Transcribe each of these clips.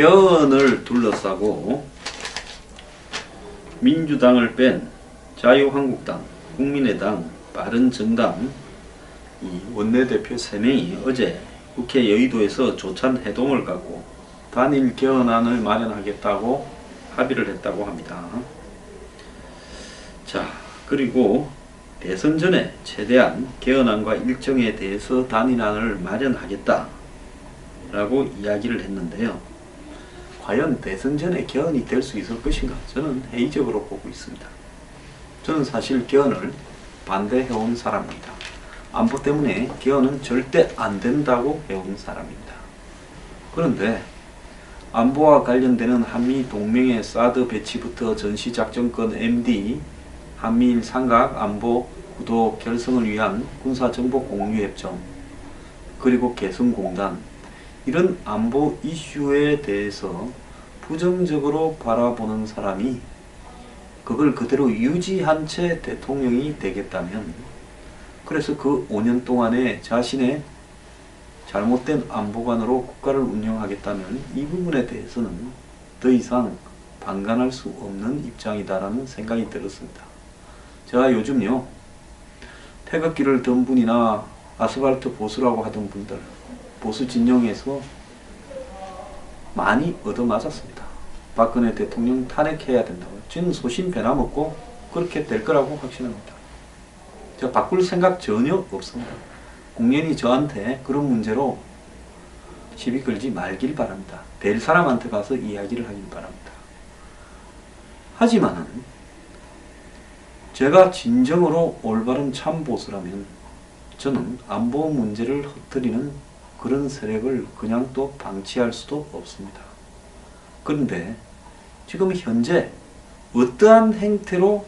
개헌을 둘러싸고 민주당을 뺀 자유한국당, 국민의당, 바른정당 이 원내대표 3명이 어제 국회 여의도에서 조찬 회동을 갖고 단일 개헌안을 마련하겠다고 합의를 했다고 합니다. 자, 그리고 대선 전에 최대한 개헌안과 일정에 대해서 단일안을 마련하겠다 라고 이야기를 했는데요. 과연 대선 전에 개헌이 될 수 있을 것인가? 저는 회의적으로 보고 있습니다. 저는 사실 개헌을 반대해온 사람입니다. 안보 때문에 개헌은 절대 안 된다고 해온 사람입니다. 그런데 안보와 관련되는 한미 동맹의 사드 배치부터 전시작전권 MD, 한미일 삼각 안보 구도 결성을 위한 군사정보 공유협정, 그리고 개성공단, 이런 안보 이슈에 대해서 부정적으로 바라보는 사람이 그걸 그대로 유지한 채 대통령이 되겠다면 그래서 그 5년 동안에 자신의 잘못된 안보관으로 국가를 운영하겠다면 이 부분에 대해서는 더 이상 방관할 수 없는 입장이다라는 생각이 들었습니다. 제가 요즘요 태극기를 든 분이나 아스팔트 보수라고 하던 분들 보수 진영에서 많이 얻어맞았습니다. 박근혜 대통령 탄핵해야 된다고. 저는 소신 변함없고 그렇게 될 거라고 확신합니다. 제가 바꿀 생각 전혀 없습니다. 공연이 저한테 그런 문제로 시비 걸지 말길 바랍니다. 될 사람한테 가서 이야기를 하길 바랍니다. 하지만은 제가 진정으로 올바른 참보수라면 저는 안보 문제를 흩뜨리는 그런 세력을 그냥 또 방치할 수도 없습니다. 그런데 지금 현재 어떠한 행태로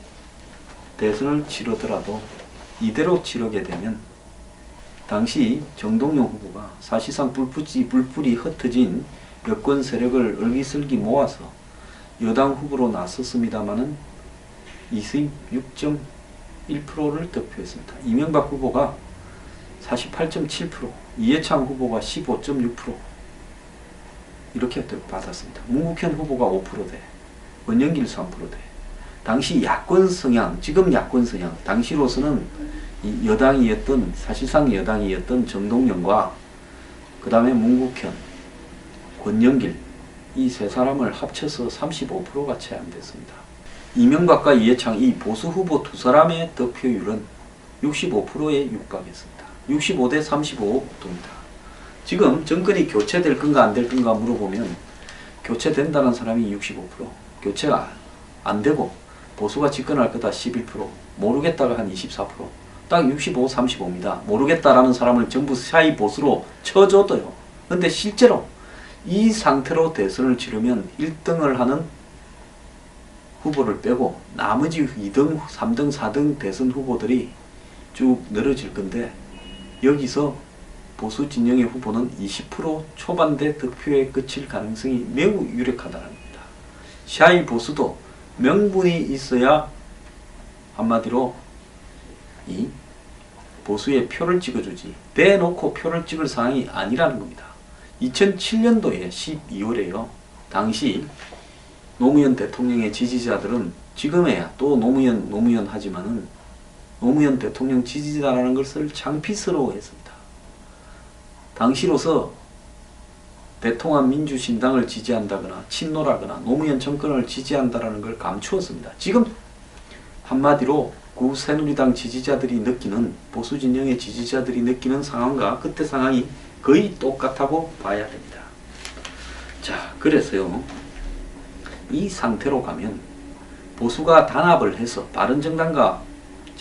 대선을 치르더라도 이대로 치르게 되면 당시 정동영 후보가 사실상 불붙이 불불이 흩어진 여권 세력을 얼기설기 모아서 여당 후보로 나섰습니다마는 26.1%를 득표했습니다. 이명박 후보가 48.7%, 이해창 후보가 15.6% 이렇게 받았습니다. 문국현 후보가 5%대, 원영길 3%대. 당시 야권 성향, 지금 야권 성향, 당시로서는 이 여당이었던 사실상 여당이었던 정동영과 그 다음에 문국현, 권영길 이 세 사람을 합쳐서 35%가 채 안 됐습니다. 이명박과 이해창 이 보수 후보 두 사람의 득표율은 65%에 육박했습니다. 65대 35도입니다. 지금 정권이 교체될 건가 안 될 건가 물어보면 교체된다는 사람이 65%, 교체가 안 되고 보수가 집권할 거다 11%, 모르겠다가 한 24%, 딱 65, 35입니다. 모르겠다라는 사람을 전부 사이 보수로 쳐줘도요. 근데 실제로 이 상태로 대선을 치르면 1등을 하는 후보를 빼고 나머지 2등, 3등, 4등 대선 후보들이 쭉 늘어질 건데 여기서 보수 진영의 후보는 20% 초반대 득표에 그칠 가능성이 매우 유력하다는 겁니다. 샤이 보수도 명분이 있어야 한마디로 이 보수의 표를 찍어주지 대놓고 표를 찍을 상황이 아니라는 겁니다. 2007년도에 12월에요. 당시 노무현 대통령의 지지자들은 지금에야 또 노무현 노무현 하지만은 노무현 대통령 지지자라는 것을 창피스러워했습니다. 당시로서 대통합 민주신당을 지지한다거나 친노라거나 노무현 정권을 지지한다라는 걸 감추었습니다. 지금 한마디로 구 새누리당 지지자들이 느끼는 보수 진영의 지지자들이 느끼는 상황과 그때 상황이 거의 똑같다고 봐야 됩니다. 자, 그래서요. 이 상태로 가면 보수가 단합을 해서 바른정당과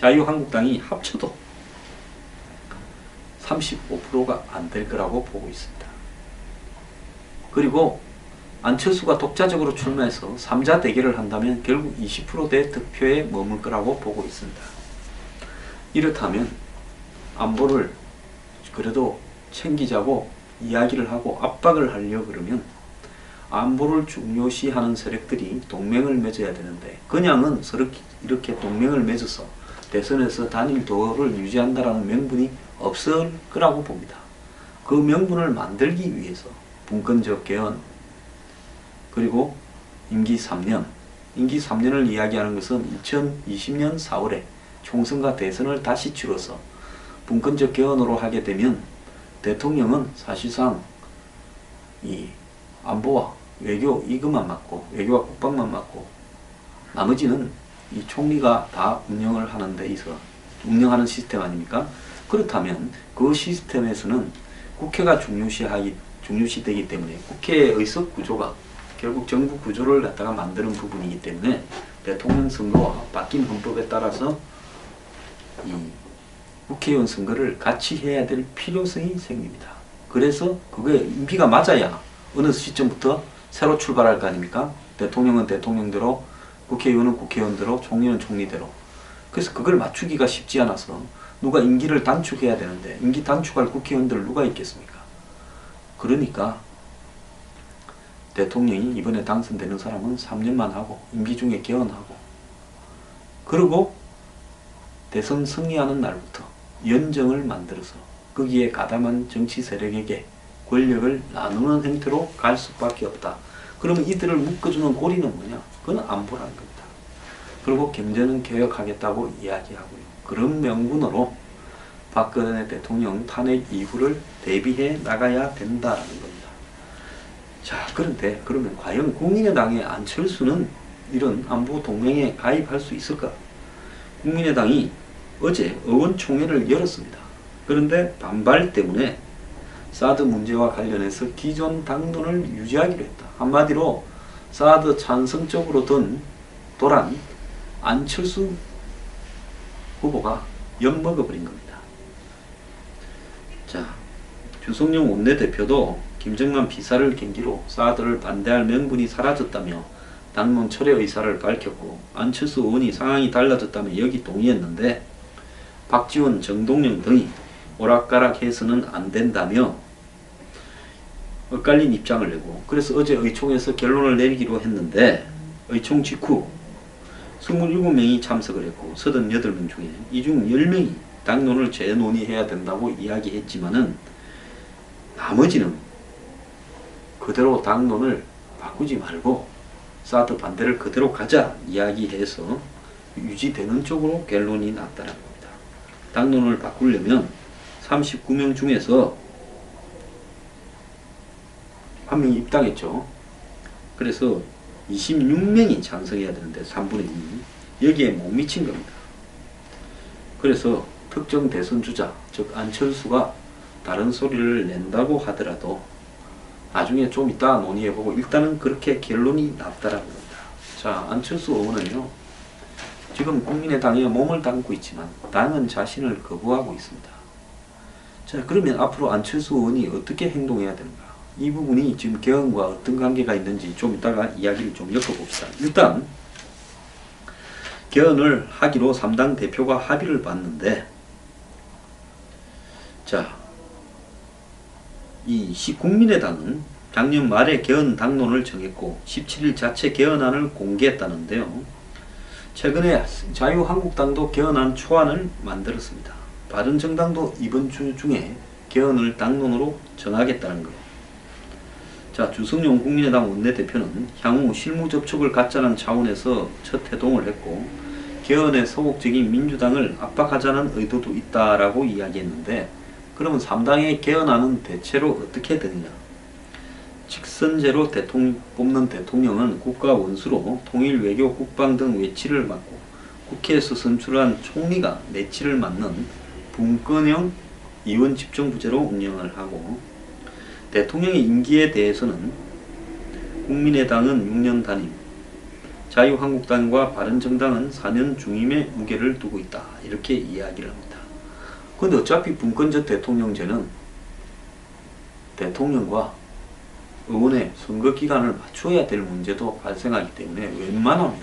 자유한국당이 합쳐도 35%가 안 될 거라고 보고 있습니다. 그리고 안철수가 독자적으로 출마해서 3자 대결을 한다면 결국 20%대 득표에 머물 거라고 보고 있습니다. 이렇다면 안보를 그래도 챙기자고 이야기를 하고 압박을 하려 그러면 안보를 중요시하는 세력들이 동맹을 맺어야 되는데 그냥은 이렇게 동맹을 맺어서 대선에서 단일 도를 유지한다라는 명분이 없을 거라고 봅니다. 그 명분을 만들기 위해서 분권적 개헌, 그리고 임기 3년. 임기 3년을 이야기하는 것은 2020년 4월에 총선과 대선을 다시 치러서 분권적 개헌으로 하게 되면 대통령은 사실상 이 안보와 외교 이것만 맡고 외교와 국방만 맡고 나머지는 이 총리가 다 운영을 하는 데 있어 운영하는 시스템 아닙니까? 그렇다면 그 시스템에서는 국회가 중요시하기 중요시되기 때문에 국회의 의석 구조가 결국 정부 구조를 갖다가 만드는 부분이기 때문에 대통령 선거와 바뀐 헌법에 따라서 이 국회의원 선거를 같이 해야 될 필요성이 생깁니다. 그래서 그게 임기가 맞아야 어느 시점부터 새로 출발할 거 아닙니까? 대통령은 대통령대로, 국회의원은 국회의원대로, 총리는 총리대로. 그래서 그걸 맞추기가 쉽지 않아서 누가 임기를 단축해야 되는데 임기 단축할 국회의원들 누가 있겠습니까? 그러니까 대통령이 이번에 당선되는 사람은 3년만 하고 임기 중에 개헌하고 그리고 대선 승리하는 날부터 연정을 만들어서 거기에 가담한 정치 세력에게 권력을 나누는 형태로 갈 수밖에 없다. 그러면 이들을 묶어주는 고리는 뭐냐? 그건 안보라는 겁니다. 그리고 경제는 개혁하겠다고 이야기하고요. 그런 명분으로 박근혜 대통령 탄핵 이후를 대비해 나가야 된다라는 겁니다. 자, 그런데 그러면 과연 국민의당의 안철수는 이런 안보 동맹에 가입할 수 있을까? 국민의당이 어제 의원총회를 열었습니다. 그런데 반발 때문에 사드 문제와 관련해서 기존 당론을 유지하기로 했다. 한마디로 사드 찬성 쪽으로 든 도란 안철수 후보가 엿먹어버린 겁니다. 자, 주성용 원내대표도 김정만 비사를 계기로 사드를 반대할 명분이 사라졌다며 당론 철회 의사를 밝혔고 안철수 의원이 상황이 달라졌다며 여기 동의했는데 박지원, 정동영 등이 오락가락해서는 안 된다며 엇갈린 입장을 내고 그래서 어제 의총에서 결론을 내리기로 했는데 의총 직후 27명이 참석을 했고 38명 중에 이 중 10명이 당론을 재논의해야 된다고 이야기했지만은 나머지는 그대로 당론을 바꾸지 말고 사드 반대를 그대로 가자 이야기해서 유지되는 쪽으로 결론이 났다는 겁니다. 당론을 바꾸려면 39명 중에서 한 명이 입당했죠. 그래서 26명이 찬성해야 되는데 3분의 2 여기에 못 미친 겁니다. 그래서 특정 대선 주자 즉 안철수가 다른 소리를 낸다고 하더라도 나중에 좀 이따 논의해보고 일단은 그렇게 결론이 났다라는 겁니다. 자 안철수 의원은요 지금 국민의당에 몸을 담고 있지만 당은 자신을 거부하고 있습니다. 자 그러면 앞으로 안철수 의원이 어떻게 행동해야 되는가? 이 부분이 지금 개헌과 어떤 관계가 있는지 좀 이따가 이야기를 좀 엮어봅시다. 일단 개헌을 하기로 3당 대표가 합의를 봤는데 자, 이 시- 국민의당은 작년 말에 개헌 당론을 정했고 17일 자체 개헌안을 공개했다는데요. 최근에 자유한국당도 개헌안 초안을 만들었습니다. 바른정당도 이번 주 중에 개헌을 당론으로 정하겠다는 거. 자, 주승용 국민의당 원내대표는 향후 실무 접촉을 갖자는 차원에서 첫 회동을 했고 개헌에 소극적인 민주당을 압박하자는 의도도 있다라고 이야기했는데 그러면 3당의 개헌안은 대체로 어떻게 되느냐? 직선제로 대통령 뽑는 대통령은 국가 원수로 통일 외교 국방 등 외치를 맡고 국회에서 선출한 총리가 내치를 맡는 분권형 이원 집정부제로 운영을 하고 대통령의 임기에 대해서는 국민의당은 6년 단임, 자유한국당과 바른정당은 4년 중임의 무게를 두고 있다. 이렇게 이야기를 합니다. 그런데 어차피 분권적 대통령제는 대통령과 의원의 선거 기간을 맞춰야 될 문제도 발생하기 때문에 웬만하면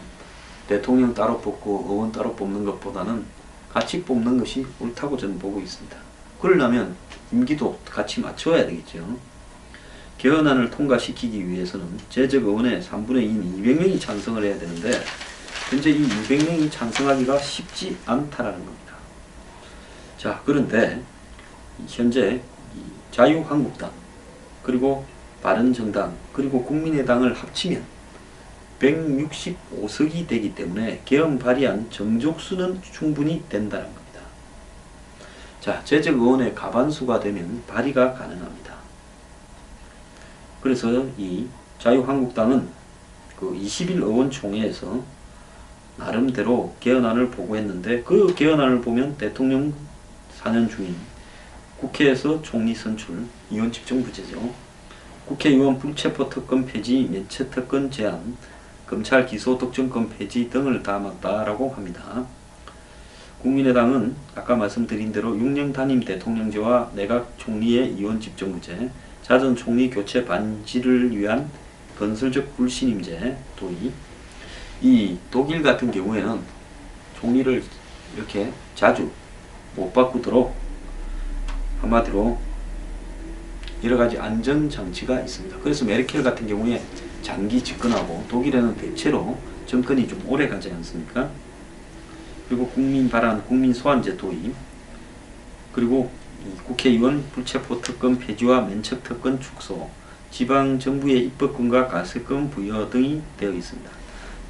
대통령 따로 뽑고 의원 따로 뽑는 것보다는 같이 뽑는 것이 옳다고 저는 보고 있습니다. 그러려면 임기도 같이 맞춰야 되겠죠. 개헌안을 통과시키기 위해서는 재적 의원의 3분의 2인 200명이 찬성을 해야 되는데 현재 이 200명이 찬성하기가 쉽지 않다라는 겁니다. 자 그런데 현재 이 자유한국당 그리고 바른정당 그리고 국민의당을 합치면 165석이 되기 때문에 개헌 발의안 정족수는 충분히 된다는 겁니다. 자, 재적 의원의 가반수가 되면 발의가 가능합니다. 그래서 이 자유한국당은 그 20일 의원총회에서 나름대로 개헌안을 보고했는데 그 개헌안을 보면 대통령 4년 중인 국회에서 총리 선출, 의원 집정부제죠. 국회의원 불체포 특권 폐지, 면책 특권 제한, 검찰 기소 독점권 폐지 등을 담았다라고 합니다. 국민의당은 아까 말씀드린 대로 6년 단임 대통령제와 내각 총리의 의원 집정부제, 자전 총리 교체 반지를 위한 건설적 불신임제 도입. 이 독일 같은 경우에는 총리를 이렇게 자주 못 바꾸도록 한마디로 여러 가지 안전 장치가 있습니다. 그래서 메르켈 같은 경우에 장기 집권하고 독일에는 대체로 정권이 좀 오래 가지 않습니까? 그리고 국민 발안, 국민 소환제 도입, 그리고 이 국회의원 불체포 특권 폐지와 면책 특권 축소, 지방 정부의 입법권과 가세권 부여 등이 되어 있습니다.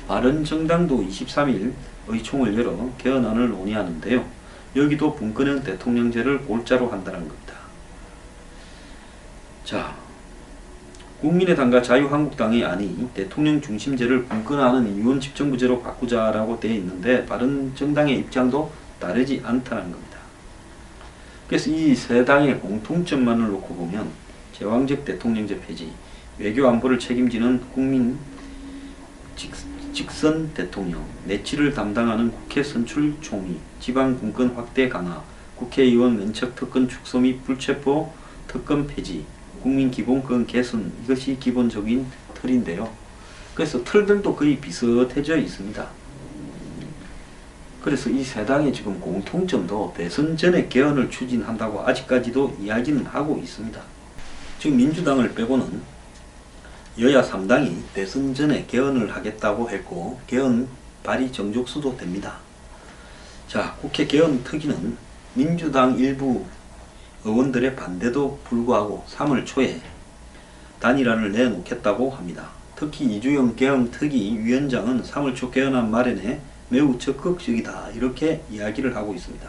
바른정당도 23일 의총을 열어 개헌안을 논의하는데요. 여기도 분권형 대통령제를 골자로 한다는 겁니다. 자, 국민의당과 자유한국당이 아니 대통령 중심제를 분권하는 의원 집정부제로 바꾸자라고 되어 있는데 바른정당의 입장도 다르지 않다는 겁니다. 그래서 이 세 당의 공통점만을 놓고 보면 제왕적 대통령제 폐지, 외교 안보를 책임지는 국민 직, 직선 대통령, 내치를 담당하는 국회 선출 총리, 지방 분권 확대 강화, 국회의원 면책 특권 축소 및 불체포 특권 폐지, 국민 기본권 개선 이것이 기본적인 틀인데요. 그래서 틀들도 거의 비슷해져 있습니다. 그래서 이 세 당의 지금 공통점도 대선 전에 개헌을 추진한다고 아직까지도 이야기는 하고 있습니다. 지금 민주당을 빼고는 여야 3당이 대선 전에 개헌을 하겠다고 했고 개헌 발의 정족수도 됩니다. 자, 국회 개헌 특위는 민주당 일부 의원들의 반대도 불구하고 3월 초에 단일안을 내놓겠다고 합니다. 특히 이주영 개헌 특위 위원장은 3월 초 개헌안 마련에 매우 적극적이다 이렇게 이야기를 하고 있습니다.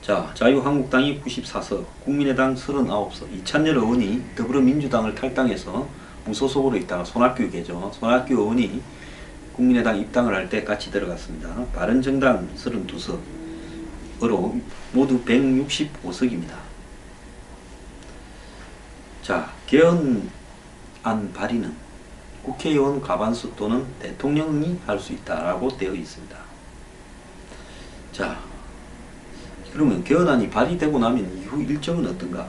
자, 자유한국당이 94석, 국민의당 39석, 이찬열 의원이 더불어민주당을 탈당해서 무소속으로 있다가 손학규계죠. 손학규 의원이 국민의당 입당을 할 때 같이 들어갔습니다. 바른정당 32석 으로 모두 165석입니다. 자, 개헌안 발의는 국회의원 과반수 또는 대통령이 할 수 있다라고 되어 있습니다. 자, 그러면 개헌안이 발의되고 나면 이후 일정은 어떤가?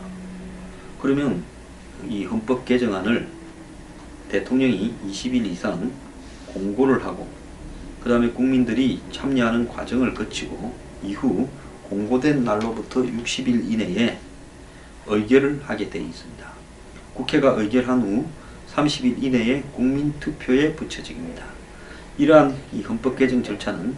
그러면 이 헌법 개정안을 대통령이 20일 이상 공고를 하고 그 다음에 국민들이 참여하는 과정을 거치고 이후 공고된 날로부터 60일 이내에 의결을 하게 되어 있습니다. 국회가 의결한 후 30일 이내에 국민투표에 붙여집니다. 이러한 이 헌법 개정 절차는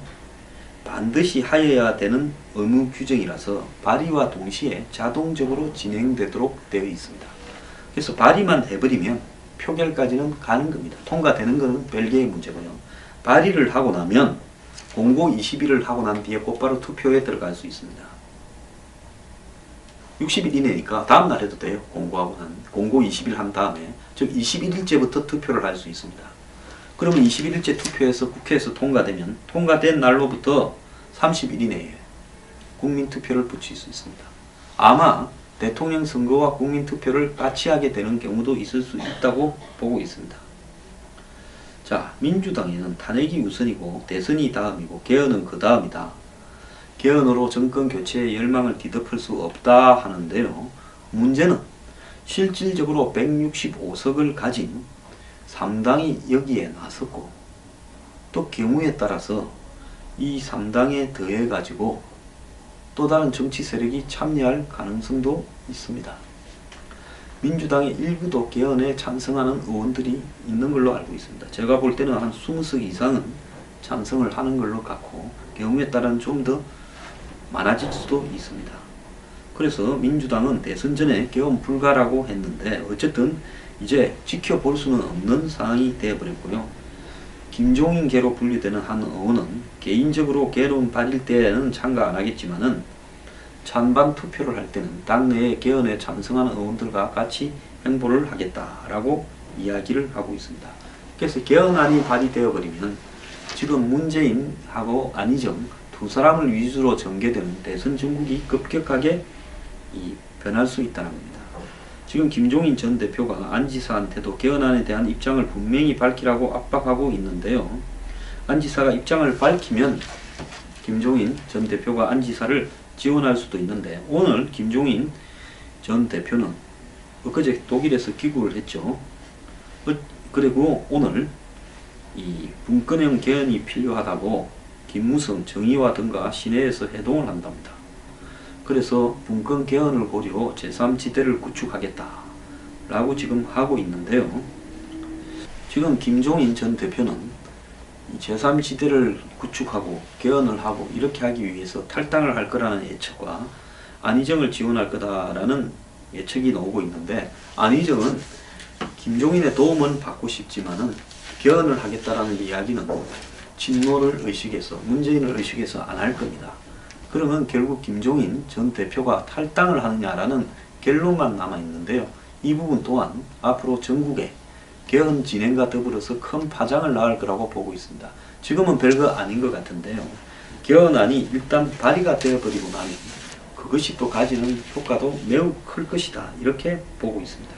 반드시 하여야 되는 의무 규정이라서 발의와 동시에 자동적으로 진행되도록 되어 있습니다. 그래서 발의만 해버리면 표결까지는 가는 겁니다. 통과되는 것은 별개의 문제고요. 발의를 하고 나면 공고 20일을 하고 난 뒤에 곧바로 투표에 들어갈 수 있습니다. 60일 이내니까 다음 날 해도 돼요. 공고하고 난 공고 20일 한 다음에 즉 21일째부터 투표를 할 수 있습니다. 그러면 21일째 투표에서 국회에서 통과되면 통과된 날로부터 30일 이내에 국민 투표를 붙일 수 있습니다. 아마 대통령 선거와 국민 투표를 같이 하게 되는 경우도 있을 수 있다고 보고 있습니다. 자, 민주당에는 탄핵이 우선이고 대선이 다음이고 개헌은 그 다음이다. 개헌으로 정권 교체의 열망을 뒤덮을 수 없다 하는데요. 문제는 실질적으로 165석을 가진 3당이 여기에 나섰고 또 경우에 따라서 이 3당에 더해 가지고 또 다른 정치 세력이 참여할 가능성도 있습니다. 민주당의 일부도 개헌에 찬성하는 의원들이 있는 걸로 알고 있습니다. 제가 볼 때는 한 20석 이상은 찬성을 하는 걸로 같고 경우에 따른 좀 더 많아질 수도 있습니다. 그래서 민주당은 대선 전에 개헌 불가라고 했는데 어쨌든 이제 지켜볼 수는 없는 상황이 되어버렸고요. 김종인계로 분류되는 한 의원은 개인적으로 개론 발의 때에는 참가 안 하겠지만은 찬반 투표를 할 때는 당내의 개헌에 찬성하는 의원들과 같이 행보를 하겠다라고 이야기를 하고 있습니다. 그래서 개헌안이 발의되어 버리면 지금 문재인하고 안희정 두 사람을 위주로 전개되는 대선 전국이 급격하게 이 변할 수 있다는 겁니다. 지금 김종인 전 대표가 안 지사한테도 개헌안에 대한 입장을 분명히 밝히라고 압박하고 있는데요. 안 지사가 입장을 밝히면 김종인 전 대표가 안 지사를 지원할 수도 있는데 오늘 김종인 전 대표는 엊그제 독일에서 귀국을 했죠. 어, 그리고 오늘 이 분권형 개헌이 필요하다고 김무성, 정의와 등과 시내에서 회동을 한답니다. 그래서 분권 개헌을 고려 제3지대를 구축하겠다 라고 지금 하고 있는데요. 지금 김종인 전 대표는 이 제3지대를 구축하고 개헌을 하고 이렇게 하기 위해서 탈당을 할 거라는 예측과 안희정을 지원할 거다라는 예측이 나오고 있는데 안희정은 김종인의 도움은 받고 싶지만은 개헌을 하겠다라는 이야기는 친노를 의식해서 문재인을 의식해서 안 할 겁니다. 그러면 결국 김종인 전 대표가 탈당을 하느냐라는 결론만 남아 있는데요. 이 부분 또한 앞으로 전국에 개헌 진행과 더불어서 큰 파장을 낳을 거라고 보고 있습니다. 지금은 별거 아닌 것 같은데요. 개헌안이 일단 발의가 되어버리고 나면 그것이 또 가지는 효과도 매우 클 것이다. 이렇게 보고 있습니다.